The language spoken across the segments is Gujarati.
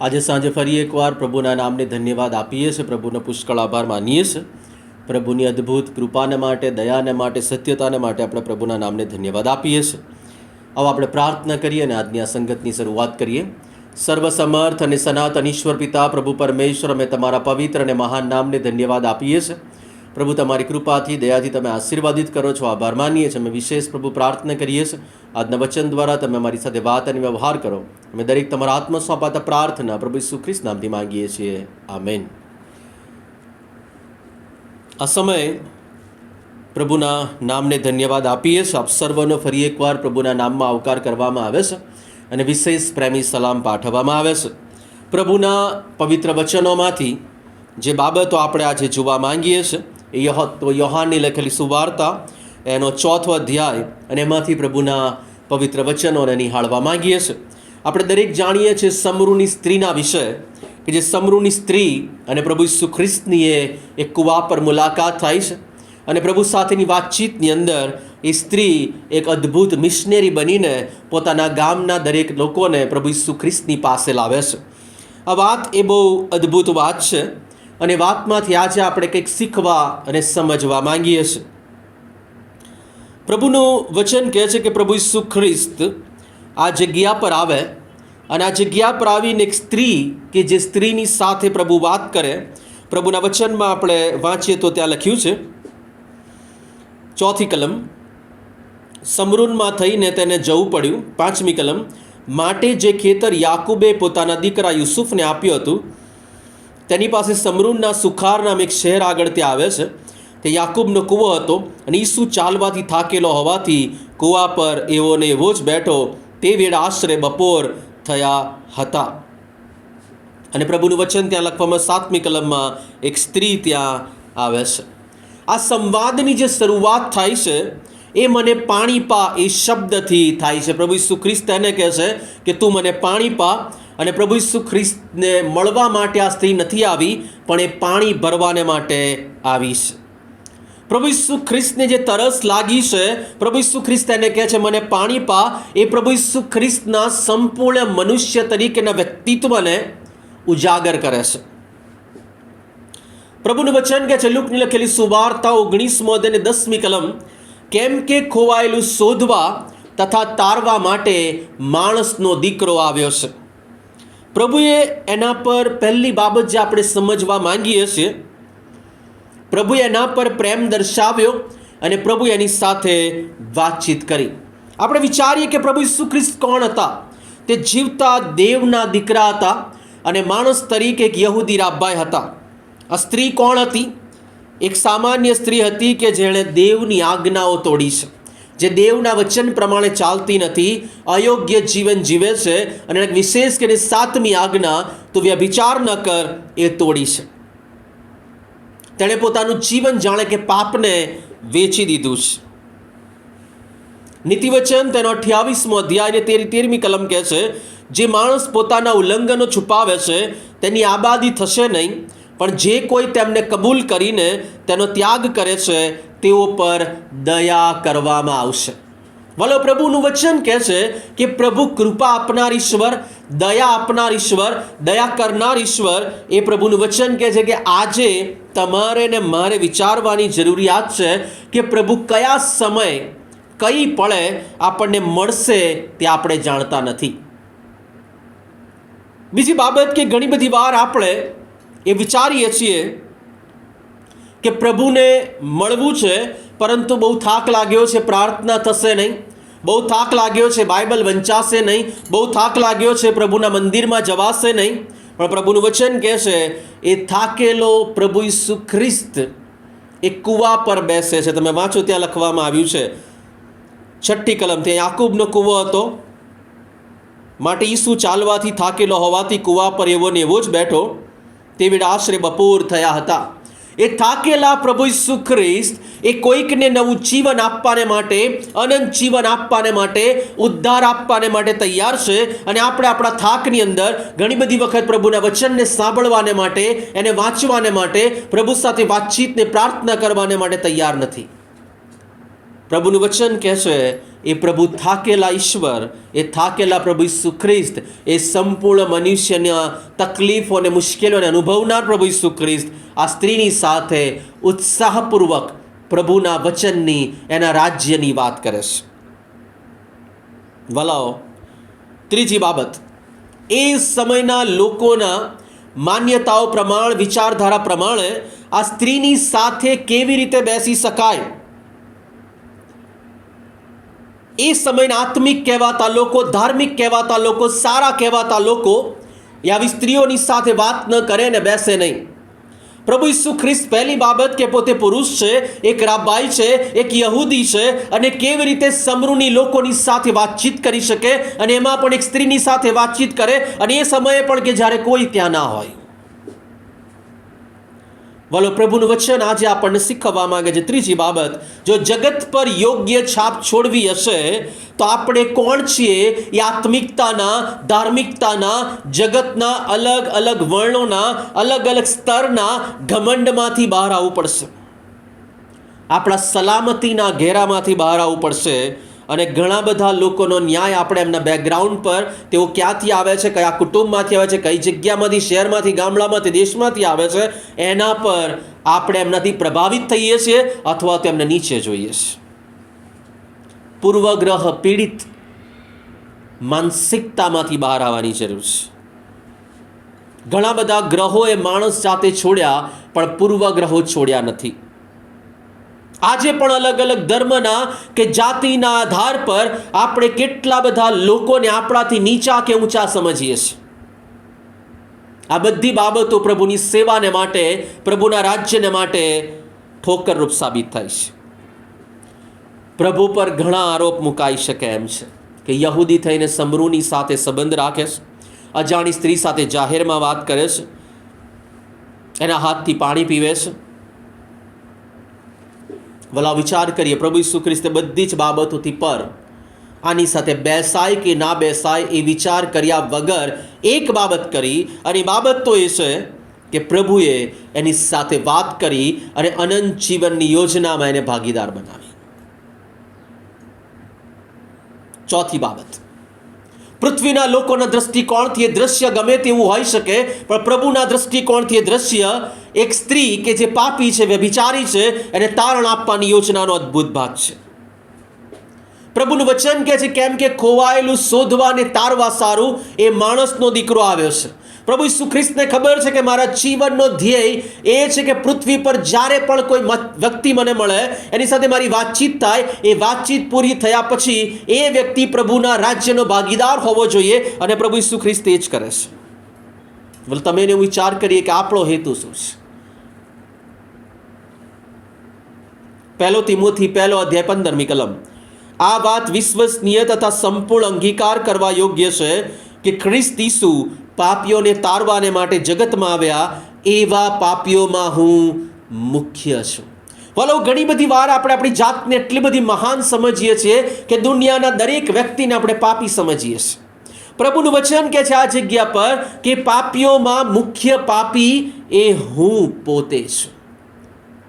આજે સાંજે ફરી એકવાર પ્રભુના નામને ધન્યવાદ આપીએ છીએ. પ્રભુનો પુષ્કળ આભાર માનીએ છીએ. પ્રભુની અદ્ભુત કૃપાને માટે, દયાને માટે, સત્યતાને માટે આપણે પ્રભુના નામને ધન્યવાદ આપીએ છીએ. હવે આપણે પ્રાર્થના કરીએ અને આજની આ સંગતની શરૂઆત કરીએ. સર્વસમર્થ અને સનાતન ઈશ્વર પિતા, પ્રભુ પરમેશ્વર, અમે તમારા પવિત્ર અને મહાન નામને ધન્યવાદ આપીએ છીએ. પ્રભુ, તમારી કૃપાથી, દયાથી તમે આશીર્વાદિત કરો છો. આભાર માનીએ છીએ. અમે વિશેષ પ્રભુ પ્રાર્થના કરીએ છીએ. આજના વચન દ્વારા તમે અમારી સાથે વાત અને વ્યવહાર કરો. અમે દરેક તમારા આત્મ સોંપાતા પ્રાર્થના પ્રભુ સુખ્રિસ્ત નામથી માંગીએ છીએ. આમેન. આ સમયે પ્રભુના નામને ધન્યવાદ આપીએ છીએ. આપ સર્વનો ફરી એકવાર પ્રભુના નામમાં આવકાર કરવામાં આવે છે અને વિશેષ પ્રેમી સલામ પાઠવવામાં આવે છે. પ્રભુના પવિત્ર વચનોમાંથી જે બાબતો આપણે આજે જોવા માંગીએ છીએ યોહાનની લખેલી સુવાર્તા, એનો ચોથો અધ્યાય, અને એમાંથી પ્રભુના પવિત્ર વચનોને નિહાળવા માંગીએ છીએ. આપણે દરેક જાણીએ છીએ સમરૂની સ્ત્રીના વિશે, કે જે સમરૂની સ્ત્રી અને પ્રભુ ઈસુ ખ્રિસ્તની એ કુવા પર મુલાકાત થાય છે. અને પ્રભુ સાથેની વાતચીતની અંદર એ સ્ત્રી એક અદ્ભુત મિશનરી બનીને પોતાના ગામના દરેક લોકોને પ્રભુ ઈસુ ખ્રિસ્તની પાસે લાવે છે. આ વાત એ બહુ અદ્ભુત વાત છે. અને વાતમાંથી આજે આપણે કંઈક શીખવા અને સમજવા માંગીએ છીએ. પ્રભુનું વચન કહે છે કે પ્રભુ ઈસુ ખ્રિસ્ત આ જગ્યા પર આવે અને આ જગ્યા પર આવીને એક સ્ત્રી કે જે સ્ત્રીની સાથે પ્રભુ વાત કરે, પ્રભુના વચનમાં આપણે વાંચીએ તો ત્યાં લખ્યું છે, ચોથી કલમ, સમરૂનમાં થઈને તેને જવું પડ્યું, પાંચમી કલમ, માટે જે ખેતર યાકુબે પોતાના દીકરા યુસુફને આપ્યું હતું તેની પાસે સમરૂનના સુખાર નામ એક શહેર આગળ ત્યાં આવે છે. તે યાકુબનો કૂવો હતો અને ઈસુ ચાલવાથી થાકેલો હોવાથી કૂવા પર એવો ને એવો જ બેઠો તે વેળ આશરે બપોર થયા હતા. અને પ્રભુનું વચન ત્યાં લખવામાં સાતમી કલમમાં એક સ્ત્રી ત્યાં આવે છે. આ સંવાદની જે શરૂઆત થાય છે, એ મને પાણી પા એ શબ્દથી થાય છે. પ્રભુ ઈસુ ખ્રિસ્ત એને કહે છે કે તું મને પાણી પા અને પ્રભુ ઈસુ ખ્રિસ્તને મળવા માટે આ સ્ત્રી નથી આવી, પણ એ પાણી ભરવાને માટે આવી છે. પ્રભુ ઈસુ ખ્રિસ્તને જે તરસ લાગી છે, પ્રભુ ઈસુ ખ્રિસ્ત એને કહે છે, મને પાણી પા. એ પ્રભુ ઈસુ ખ્રિસ્તના સંપૂર્ણ મનુષ્ય તરીકેના વ્યક્તિત્વને ઉજાગર કરે છે. પ્રભુનું વચન કે છે, લુકની લખેલી સુવાર્તા ઓગણીસમો અને દસમી કલમ, કેમ કે ખોવાયેલું શોધવા તથા તારવા માટે માણસનો દીકરો આવ્યો છે. પ્રભુએ એના પર પહેલી બાબત જે આપણે સમજવા માંગીએ છીએ, પ્રભુએ એના પર પ્રેમ દર્શાવ્યો અને પ્રભુ એની સાથે વાતચીત કરી. આપણે વિચારીએ કે પ્રભુ ઈસુ ખ્રિસ્ત કોણ હતા? તે જીવતા દેવના દીકરા હતા અને માણસ તરીકે એક યહૂદી રાભાઈ હતા. આ સ્ત્રી કોણ હતી? એક સામાન્ય સ્ત્રી હતી કે જેણે દેવની આજ્ઞાઓ તોડી છે. જે દેવના વચન પ્રમાણે ચાલતી નથી, અયોગ્ય જીવન જીવે છે અને વિશેષ કરીને સાતમી આજ્ઞા, તું વ્યભિચાર ન કર, એ તોડી છે. તેણે પોતાનું જીવન જાણે કે પાપને વેચી દીધું છે. નીતિવચન તેનો અઠ્યાવીસમો અધ્યાય અને તેર તેરમી કલમ કહે છે, જે માણસ પોતાના ઉલ્લંઘનો છુપાવે છે, તેની આબાદી થશે નહીં પણ જે કોઈ તેમને કબૂલ કરીને તેનો ત્યાગ કરે છે, તેઓ પર દયા કરવામાં આવશે. વલો પ્રભુનું વચન કહે છે કે પ્રભુ કૃપા આપનાર ઈશ્વર, દયા આપનાર ઈશ્વર, દયા કરનાર ઈશ્વર એ પ્રભુનું વચન કહે છે કે આજે તમારે ને મારે વિચારવાની જરૂરિયાત છે કે પ્રભુ કયા સમય કઈ પળે આપણને મળશે તે આપણે જાણતા નથી. બીજી બાબત કે ઘણી બધી વાર આપણે એ વિચારીએ છીએ કે પ્રભુને મળવું છે, પરંતુ બહુ થાક લાગ્યો છે, પ્રાર્થના થશે નહીં. બહુ થાક લાગ્યો છે, બાઇબલ વંચાશે નહીં. બહુ થાક લાગ્યો છે, પ્રભુના મંદિરમાં જવાશે નહીં. પણ પ્રભુનું વચન કહે છે, એ થાકેલો પ્રભુ ઈસુ ખ્રિસ્ત એ કૂવા પર બેસે છે. તમે વાંચો, ત્યાં લખવામાં આવ્યું છે. છઠ્ઠી કલમ ત્યાં યાકૂબનો કૂવો હતો. માટે ઈસુ ચાલવાથી થાકેલો હોવાથી કૂવા પર એવો ને એવો જ બેઠો. તે વેળે આશરે બપોર થયા હતા. એ થાકેલા પ્રભુ ઈસુ ખ્રિસ્ત એ કોઈકને નવું જીવન આપવાને માટે, અનંત જીવન આપવાને માટે, ઉદ્ધાર આપવાને માટે તૈયાર છે અને આપણે આપણા થાકની અંદર ઘણી બધી વખત પ્રભુના વચનને સાંભળવાને માટે, એને વાંચવાને માટે, પ્રભુ સાથે વાતચીતને પ્રાર્થના કરવાને માટે તૈયાર નથી. પ્રભુનું વચન કહે છે, એ પ્રભુ થાકેલા ઈશ્વર, એ થાકેલા પ્રભુ ઈસુ ખ્રિસ્ત, એ સંપૂર્ણ મનુષ્યના તકલીફો અને મુશ્કેલીઓને અનુભવનાર પ્રભુ ઈસુ ખ્રિસ્ત. આ સ્ત્રીની સાથે ઉત્સાહપૂર્વક પ્રભુના વચનની, એના રાજ્યની વાત કરે છે. વલાઓ ત્રીજી બાબત. એ સમયના લોકોના માન્યતાઓ પ્રમાણ, વિચારધારા પ્રમાણે આ સ્ત્રીની સાથે કેવી રીતે બેસી શકાય? એ સમયના આત્મિક કહેવાતા લોકો, ધાર્મિક કહેવાતા લોકો, સારા કહેવાતા લોકો એ આવી સ્ત્રીઓની સાથે વાત ન કરે ને બેસે નહીં. પ્રભુ ઈસુ ખ્રિસ્ત પહેલી બાબત કે પોતે પુરુષ છે, એક રાબાઈ છે, એક યહૂદી છે અને કેવી રીતે સમરૂની લોકોની સાથે વાતચીત કરી શકે અને એમાં પણ એક સ્ત્રીની સાથે વાતચીત કરે અને એ સમયે પણ કે જ્યારે કોઈ ત્યાં ના હોય. વલો પ્રભુનું વચન આજે આપણને શીખવવા માંગે છે. ત્રીજી બાબત, જો જગત પર યોગ્ય છાપ છોડવી હશે, તો આપણે કોણ છીએ? એ આત્મિકતાના, ધાર્મિકતાના, જગતના અલગ અલગ વર્ણોના, અલગ અલગ સ્તરના ઘમંડમાંથી બહાર આવવું પડશે. આપણા સલામતીના ઘેરામાંથી બહાર આવવું પડશે. અને ઘણા બધા લોકોનો ન્યાય આપણે એમના બેકગ્રાઉન્ડ પર, તેઓ ક્યાંથી આવે છે, કયા કુટુંબમાંથી આવે છે, કઈ જગ્યામાંથી, શહેરમાંથી, ગામડામાંથી, દેશમાંથી આવે છે, એના પર આપણે એમનાથી પ્રભાવિત થઈએ છીએ અથવા તો એમને નીચે જોઈએ છીએ પૂર્વગ્રહ પીડિત માનસિકતામાંથી બહાર આવવાની જરૂર છે. ઘણા બધા ગ્રહોએ માણસ જાતે છોડ્યા, પણ પૂર્વગ્રહો છોડ્યા નથી. આજે પણ અલગ અલગ ધર્મના કે જાતિના આધાર પર આપણે કેટલા બધા લોકોને આપણાથી નીચા કે ઊંચા સમજીએ છીએ. આ બધી બાબતો પ્રભુની સેવાને માટે, પ્રભુના રાજ્યને માટે ઠોકરરૂપ સાબિત થાય છે. પ્રભુ પર ઘણા આરોપ મુકાઈ શકે એમ છે કે યહૂદી થઈને સમરૂની સાથે સંબંધ રાખે છે, અજાણી સ્ત્રી સાથે જાહેરમાં વાત કરે છે, એના હાથથી પાણી પીવે છે વલા વિચાર કરીએ, પ્રભુ ઈસુ ખ્રિસ્તે બધી જ બાબતોથી પર. આની સાથે બેસાય કે ના બેસાય એ વિચાર કર્યા વગર એક બાબત કરી અને બાબત તો એ છે કે પ્રભુએ એની સાથે વાત કરી અને અનંત જીવનની યોજનામાં એને ભાગીદાર બનાવી. ચોથી બાબત. પૃથ્વીના લોકોના દ્રષ્ટિકોણથી એ દ્રશ્ય ગમે તેવું હોઈ શકે, પણ પ્રભુના દ્રષ્ટિકોણથી એ દ્રશ્ય એક સ્ત્રી કે જે પાપી છે, વ્યભિચારી છે, એને તારણ આપવાની યોજનાનો અદ્ભુત ભાગ છે. પ્રભુનું વચન કહે છે, કેમ કે ખોવાયેલું શોધવા અને તારવા સારું એ માણસનો દીકરો આવ્યો છે. પ્રભુ ઈસુ ખ્રિસ્તને ખબર છે કે મારા જીવનનો ધ્યેય એ છે કે પૃથ્વી પર જ્યારે પણ કોઈ વ્યક્તિ મને મળે, એની સાથે મારી વાતચીત થાય, એ વાતચીત પૂરી થયા પછી એ વ્યક્તિ પ્રભુના રાજ્યનો ભાગીદાર હોવો જોઈએ અને પ્રભુ ઈસુ ખ્રિસ્ત એ જ કરે છે. બોલ તમે એને વિચાર કરીએ કે આપણો હેતુ શું છે? પહેલો તિમોથી પહેલો અધ્યાય પંદરમી કલમ. આ વાત વિશ્વસનીય તથા સંપૂર્ણ અંગીકાર કરવા યોગ્ય છે કે ખ્રિસ્ત ઈસુ પાપીઓને તારવાને માટે જગતમાં આવ્યા, એવા પાપીઓમાં હું મુખ્ય છું. વલો, ઘણી બધી વાર આપણે આપણી જાતને એટલી બધી મહાન સમજીએ છીએ કે દુનિયાના દરેક વ્યક્તિને આપણે પાપી સમજીએ છીએ. પ્રભુનું વચન કહે છે આ જગ્યા પર કે પાપીઓમાં મુખ્ય પાપી એ હું પોતે છું.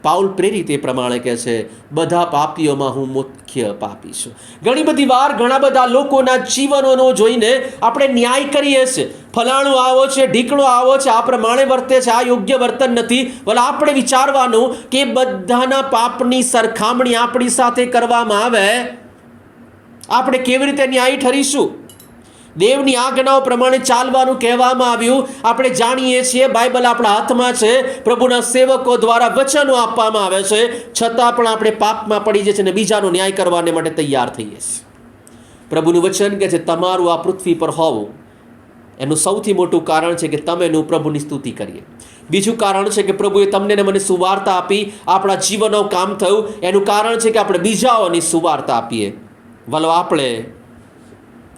પાઉલ પ્રેરિત એ પ્રમાણે કહે છે, બધા પાપીઓમાં હું મુખ્ય પાપી છું. ઘણી બધી વાર ઘણા બધા લોકોના જીવનોનો જોઈને આપણે ન્યાય કરીએ છીએ. ફલાણું આવો છે, ઢીકણો આવો છે, આ પ્રમાણે વર્તે છે, આ યોગ્ય વર્તન નથી. ભલે આપણે વિચારવાનું કે બધાના પાપની સરખામણી આપણી સાથે કરવામાં આવે. આપણે કેવી રીતે ન્યાય ઠરીશું? દેવની આજ્ઞાઓ પ્રમાણે ચાલવાનું કહેવામાં આવ્યું. આપણે જાણીએ છીએ બાઇબલ આપણા હાથમાં છે. પ્રભુના સેવકો દ્વારા વચનો આપવામાં આવે છે. છતાં પણ આપણે પાપમાં પડી જઈએ છીએ અને બીજાનો ન્યાય કરવાને માટે તૈયાર થઈએ છીએ. પ્રભુનું વચન કે છે તમારું આ પૃથ્વી પર હોવું, એનું સૌથી મોટું કારણ છે કે તમે એનું પ્રભુની સ્તુતિ કરીએ. બીજું કારણ છે કે પ્રભુએ તમને ને મને સુવાર્તા આપી. આપણા જીવનનું કામ થયું. એનું કારણ છે કે આપણે બીજાઓની સુવાર્તા આપીએ. વલો, આપણે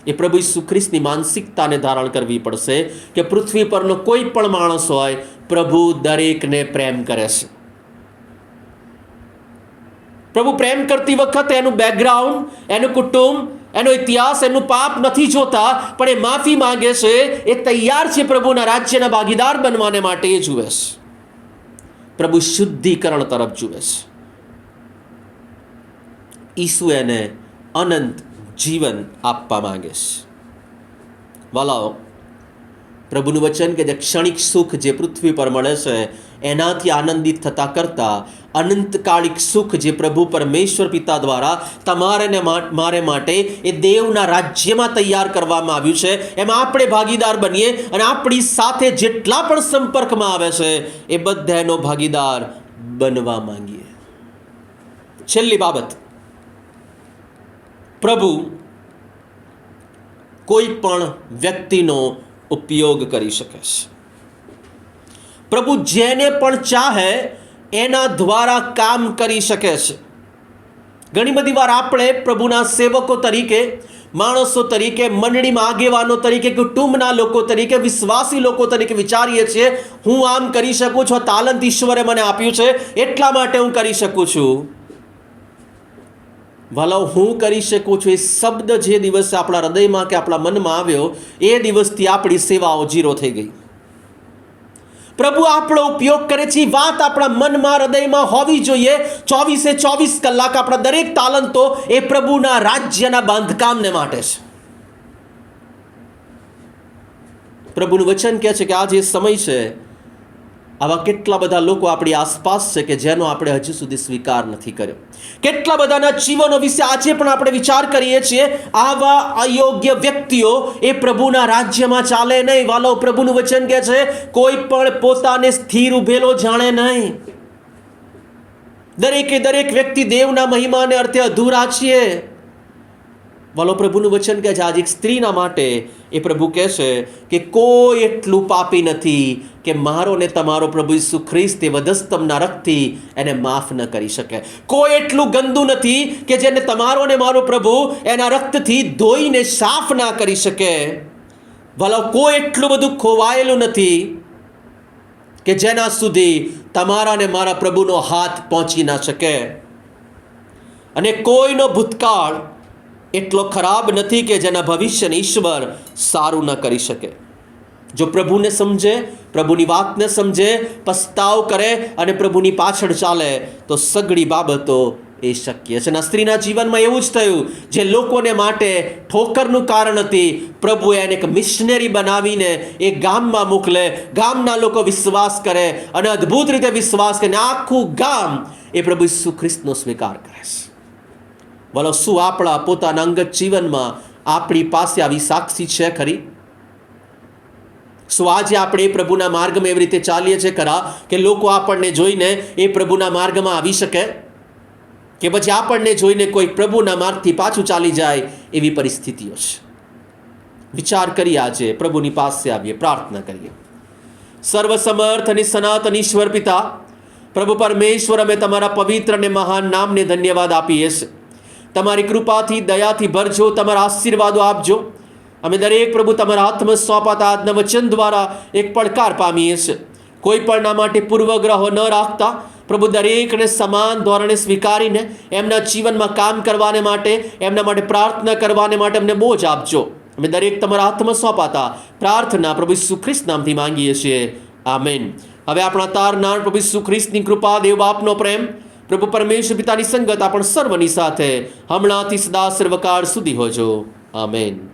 એ પ્રભુ ઈસુ ખ્રિસ્તની માનસિકતાને ધારણ કરવી પડશે કે પૃથ્વી પરનો કોઈ પણ માણસ હોય પ્રભુ દરેકને પ્રેમ કરે છે. પ્રભુ પ્રેમ કરતી વખતે એનું બેકગ્રાઉન્ડ એનું કુટુંબ, એનો ઇતિહાસ, એનું પાપ નથી જોતા, પણ એ માફી માંગે છે, એ તૈયાર છે પ્રભુના રાજ્યના ભાગીદાર બનવાને માટે એ જુએ છે. પ્રભુ શુદ્ધિકરણ તરફ જુએ છે. ઈસુ એને અનંત જીવન આપવા માંગે છે. વાલાઓ, પ્રભુનું વચન કે જે ક્ષણિક સુખ જે પૃથ્વી પર મળે છે, એનાથી આનંદિત થતા કરતાં અનંતકાળિક સુખ જે પ્રભુ પરમેશ્વર પિતા દ્વારા તમારે ને મારે માટે એ દેવના રાજ્યમાં તૈયાર કરવામાં આવ્યું છે. એમાં આપણે ભાગીદાર બનીએ અને આપણી સાથે જેટલા પણ સંપર્કમાં આવે છે, એ બધાનો ભાગીદાર બનવા માંગીએ. છેલ્લી બાબત પ્રભુ કોઈ પણ વ્યક્તિનો ઉપયોગ કરી શકે છે. પ્રભુ જેને પણ ચાહે એના દ્વારા કામ કરી શકે છે. ઘણી બધી વાર આપણે પ્રભુના સેવકો તરીકે, માણસો તરીકે, મંડળીમાં આગેવાનો તરીકે, કુટુંબના લોકો તરીકે, વિશ્વાસી લોકો તરીકે વિચારીએ છીએ, હું આમ કરી શકું છું તાલંત ઈશ્વરે મને આપ્યું છે, એટલા માટે હું કરી શકું છું. ભલા હું કરી શકું છું એ શબ્દ જે દિવસે આપણા હૃદયમાં કે આપણા મનમાં આવ્યો, એ દિવસથી આપણી સેવાઓ જીરો થઈ ગઈ. પ્રભુ આપણો ઉપયોગ કરે છે વાત આપણા મનમાં, હૃદયમાં હોવી જોઈએ. ચોવીસે ચોવીસ કલાક આપણા દરેક તાલંતો એ પ્રભુના રાજ્યના બાંધકામને માટે છે. પ્રભુનું વચન કહે છે કે આ જે સમય છે આવા કેટલા બધા લોકો આપણી આસપાસ છે કે જેનો આપણે હજુ સુધી સ્વીકાર નથી કર્યો? કેટલા બધાના જીવનો વિશે આજે પણ આપણે વિચાર કરીએ છીએ, આવા અયોગ્ય વ્યક્તિઓ એ પ્રભુના રાજ્યમાં ચાલે નહીં. વાલો, પ્રભુનું વચન કહે છે, કોઈ પણ પોતાને સ્થિર ઉભેલો જાણે નહીં. દરેકે દરેક વ્યક્તિ દેવના મહિમાને અર્થે અધૂરા છીએ. વાલો પ્રભુનું વચન કહે છે, આજે એક સ્ત્રીના માટે એ પ્રભુ કહેશે કે કોઈ એટલું પાપી નથી કે મારો ને તમારો પ્રભુ ઈસુ ખ્રિસ્ત એ વધસ્તમના રક્તથી એને માફ ન કરી શકે. કોઈ એટલું ગંદુ નથી કે જેને તમારો ને મારો પ્રભુ એના રક્તથી ધોઈને સાફ ના કરી શકે. ભલો કોઈ એટલું બધું ખોવાયેલું નથી કે જેના સુધી તમારા ને મારા પ્રભુનો હાથ પહોંચી ના શકે. અને કોઈનો ભૂતકાળ એટલો ખરાબ નથી કે જેના ભવિષ્યને ઈશ્વર સારું ન કરી શકે. જો પ્રભુને સમજે, પ્રભુની વાતને સમજે, પસ્તાવ કરે અને પ્રભુની પાછળ ચાલે, તો સગળી બાબતો એ શક્ય છે. અને સ્ત્રીના જીવનમાં એવું જ થયું, જે લોકોને માટે ઠોકરનું કારણ હતી, પ્રભુએ એને એક મિશનરી બનાવીને એ ગામમાં મોકલે, ગામના લોકો વિશ્વાસ કરે અને અદ્ભુત રીતે વિશ્વાસ કરીને આખું ગામ એ પ્રભુ ઈસુ ખ્રિસ્તનો સ્વીકાર કરે છે. બોલો શું આપણા પોતાના અંગત જીવનમાં આપણી પાસે આવી સાક્ષી છે ખરી? શું આજે આપણે એ પ્રભુના માર્ગમાં એવી રીતે ચાલીએ છીએ ખરા કે લોકો આપણને જોઈને એ પ્રભુના માર્ગમાં આવી શકે? કે પછી આપણને જોઈને કોઈ પ્રભુના માર્ગથી પાછું ચાલી જાય એવી પરિસ્થિતિઓ છે? વિચાર કરીએ આજે, પ્રભુની પાસે આવીએ, પ્રાર્થના કરીએ. સર્વસમર્થ અને સનાતન ઈશ્વર પિતા, પ્રભુ પરમેશ્વર, અમે તમારા પવિત્ર અને મહાન નામને ધન્યવાદ આપીએ છીએ. તમારી કૃપાથી, દયાથી ભરજો, તમારા આશીર્વાદો આપજો. અમે દરેક પ્રભુ તમારા હાથમાં સોંપાતા આજના વચન દ્વારા એક પડકાર પામીએ છીએ. કોઈ પણ ના માટે પૂર્વગ્રહો ન રાખતા. પ્રભુ દરેકને સમાન ધોરણે સ્વીકારીને એમના જીવનમાં કામ કરવાને માટે, એમના માટે પ્રાર્થના કરવાને માટે અમને બોજ આપજો. અમે દરેક તમારા હાથમાં સોંપાતા પ્રાર્થના પ્રભુ સુખ્રિસ્ત નામથી માંગીએ છીએ. આમેન. હવે આપણા તારનાર પ્રભુ સુખ્રિસ્તની કૃપા, દેવ બાપનો પ્રેમ પ્રભુ પરમેશ્વર પિતાની સંગત આપણ સર્વની સાથે. હમણાંથી સદા સર્વકાળ સુધી હોજો. આમેન.